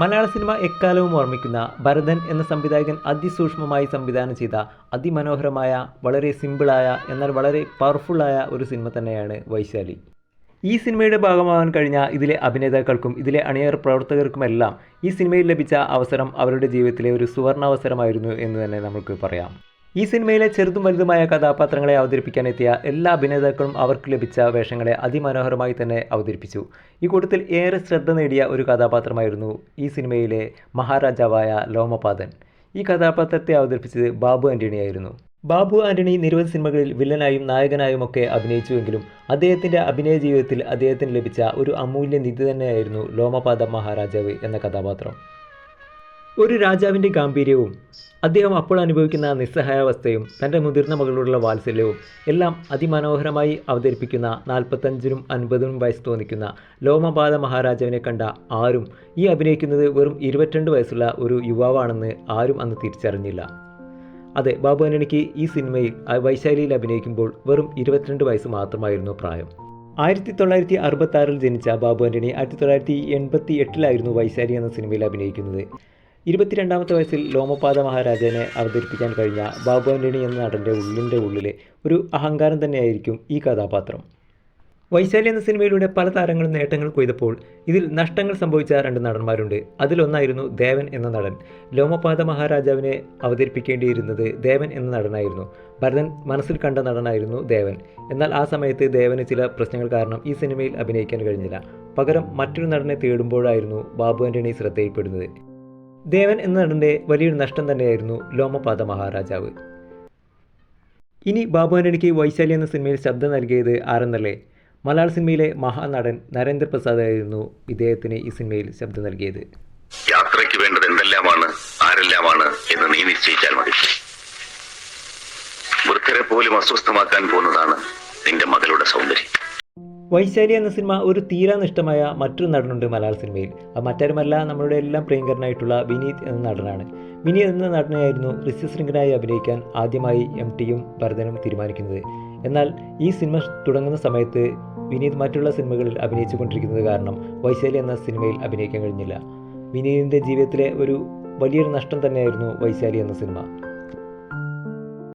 മലയാള cinema എക്കാലവും ഓർമ്മിക്കുന്ന ഭരതൻ എന്ന സംവിധായകൻ അതിസൂക്ഷ്മമായി സംവിധാനം ചെയ്ത അതിമനോഹരമായ വളരെ സിമ്പിളായ എന്നാൽ വളരെ പവർഫുള്ളായ ഒരു സിനിമ തന്നെയാണ് വൈശാലി. ഈ സിനിമയുടെ ഭാഗമാകാൻ കഴിഞ്ഞ ഇതിലെ അഭിനേതാക്കൾക്കും ഇതിലെ അണിയർ പ്രവർത്തകർക്കുമെല്ലാം ഈ സിനിമയിൽ ലഭിച്ച അവസരം അവരുടെ ജീവിതത്തിലെ ഒരു സുവർണാവസരമായിരുന്നു എന്ന് തന്നെ നമുക്ക് പറയാം. ഈ സിനിമയിലെ ചെറുതും വലുതുമായ കഥാപാത്രങ്ങളെ അവതരിപ്പിക്കാനെത്തിയ എല്ലാ അഭിനേതാക്കളും അവർക്ക് ലഭിച്ച വേഷങ്ങളെ അതിമനോഹരമായി തന്നെ അവതരിപ്പിച്ചു. ഈ കൂട്ടത്തിൽ ഏറെ ശ്രദ്ധ നേടിയ ഒരു കഥാപാത്രമായിരുന്നു ഈ സിനിമയിലെ മഹാരാജാവായ ലോമപാദൻ. ഈ കഥാപാത്രത്തെ അവതരിപ്പിച്ചത് ബാബു ആന്റണിയായിരുന്നു ബാബു ആന്റണി നിരവധി സിനിമകളിൽ വില്ലനായും നായകനായും ഒക്കെ അഭിനയിച്ചുവെങ്കിലും അദ്ദേഹത്തിന്റെ അഭിനയ ജീവിതത്തിൽ അദ്ദേഹത്തിന് ലഭിച്ച ഒരു അമൂല്യ നിധി തന്നെയായിരുന്നു ലോമപാദ മഹാരാജാവ് എന്ന കഥാപാത്രം. ഒരു രാജാവിന്റെ ഗാംഭീര്യവും അദ്ദേഹം അപ്പോൾ അനുഭവിക്കുന്ന നിസ്സഹായാവസ്ഥയും തന്റെ മുതിർന്ന മകളോടുള്ള വാത്സല്യവും എല്ലാം അതിമനോഹരമായി അവതരിപ്പിക്കുന്ന നാൽപ്പത്തഞ്ചിനും അൻപതിനും വയസ്സ് തോന്നിക്കുന്ന ലോമപാത മഹാരാജാവിനെ കണ്ട ആരും ഈ അഭിനയിക്കുന്നത് വെറും ഇരുപത്തിരണ്ട് വയസ്സുള്ള ഒരു യുവാവാണെന്ന് ആരും അന്ന് തിരിച്ചറിഞ്ഞില്ല. അതെ ബാബു അനണിക്ക് ഈ സിനിമയിൽ വൈശാലിയിൽ അഭിനയിക്കുമ്പോൾ വെറും ഇരുപത്തിരണ്ട് വയസ്സ് മാത്രമായിരുന്നു പ്രായം. ആയിരത്തി തൊള്ളായിരത്തി അറുപത്തി ജനിച്ച ബാബു ആന്റണി ആയിരത്തി തൊള്ളായിരത്തി എൺപത്തി എട്ടിലായിരുന്നു വൈശാലി എന്ന സിനിമയിൽ അഭിനയിക്കുന്നത്. ഇരുപത്തിരണ്ടാമത്തെ വയസ്സിൽ ലോമപാദ മഹാരാജനെ അവതരിപ്പിക്കാൻ കഴിഞ്ഞ ബാബു ആന്റണി എന്ന നടന്റെ ഉള്ളിന്റെ ഉള്ളിലെ ഒരു അഹങ്കാരം തന്നെയായിരിക്കും ഈ കഥാപാത്രം. വൈശാലി എന്ന സിനിമയിലൂടെ പല താരങ്ങളും നേട്ടങ്ങൾ കൊയ്തപ്പോൾ ഇതിൽ നഷ്ടങ്ങൾ സംഭവിച്ച രണ്ട് നടന്മാരുണ്ട്. അതിലൊന്നായിരുന്നു ദേവൻ എന്ന നടൻ. ലോമപാദ മഹാരാജാവിനെ അവതരിപ്പിക്കേണ്ടിയിരുന്നത് ദേവൻ എന്ന നടനായിരുന്നു. ഭരതൻ മനസ്സിൽ കണ്ട നടനായിരുന്നു ദേവൻ. എന്നാൽ ആ സമയത്ത് ദേവന് ചില പ്രശ്നങ്ങൾ കാരണം ഈ സിനിമയിൽ അഭിനയിക്കാൻ കഴിഞ്ഞില്ല. പകരം മറ്റൊരു നടനെ തേടുമ്പോഴായിരുന്നു ബാബു ആന്റണി ശ്രദ്ധയിൽപ്പെടുന്നത്. ദേവൻ എന്ന നടന്റെ വലിയൊരു നഷ്ടം തന്നെയായിരുന്നു ലോമപാദ മഹാരാജാവ് ഇനി ബാബു ആന്റണിക്ക് വൈശാലി എന്ന സിനിമയിൽ ശബ്ദം നൽകിയത് ആരെന്നല്ലേ? മലയാള സിനിമയിലെ മഹാനടൻ നരേന്ദ്ര പ്രസാദ് ആയിരുന്നു ഇദ്ദേഹത്തിന് ഈ സിനിമയിൽ ശബ്ദം നൽകിയത്. യാത്രയ്ക്ക് വേണ്ടത് എന്തെല്ലാമാണ് ആരെല്ലാമാണ് എന്ന് നീ നിശ്ചയിച്ചാൽ മതി. വൃദ്ധരെ പോലും അസ്വസ്ഥമാക്കാൻ പോകുന്നതാണ് നിന്റെ മകളുടെ സൗന്ദര്യം. വൈശാലി എന്ന സിനിമ ഒരു തീരാനിഷ്ടമായ മറ്റൊരു നടനുണ്ട് മലയാള സിനിമയിൽ. അത് മറ്റാരുമല്ല നമ്മളുടെ എല്ലാം പ്രിയങ്കരനായിട്ടുള്ള വിനീത് എന്ന നടനാണ്. വിനീത് എന്ന നടനെയായിരുന്നു ഋഷ്യശൃംഖനായി അഭിനയിക്കാൻ ആദ്യമായി എം ടിയും ഭരതനും തീരുമാനിക്കുന്നത്. എന്നാൽ ഈ സിനിമ തുടങ്ങുന്ന സമയത്ത് വിനീത് മറ്റുള്ള സിനിമകളിൽ അഭിനയിച്ചു കൊണ്ടിരിക്കുന്നത് കാരണം വൈശാലി എന്ന സിനിമയിൽ അഭിനയിക്കാൻ കഴിഞ്ഞില്ല. വിനീതിന്റെ ജീവിതത്തിലെ ഒരു വലിയൊരു നഷ്ടം തന്നെയായിരുന്നു വൈശാലി എന്ന സിനിമ.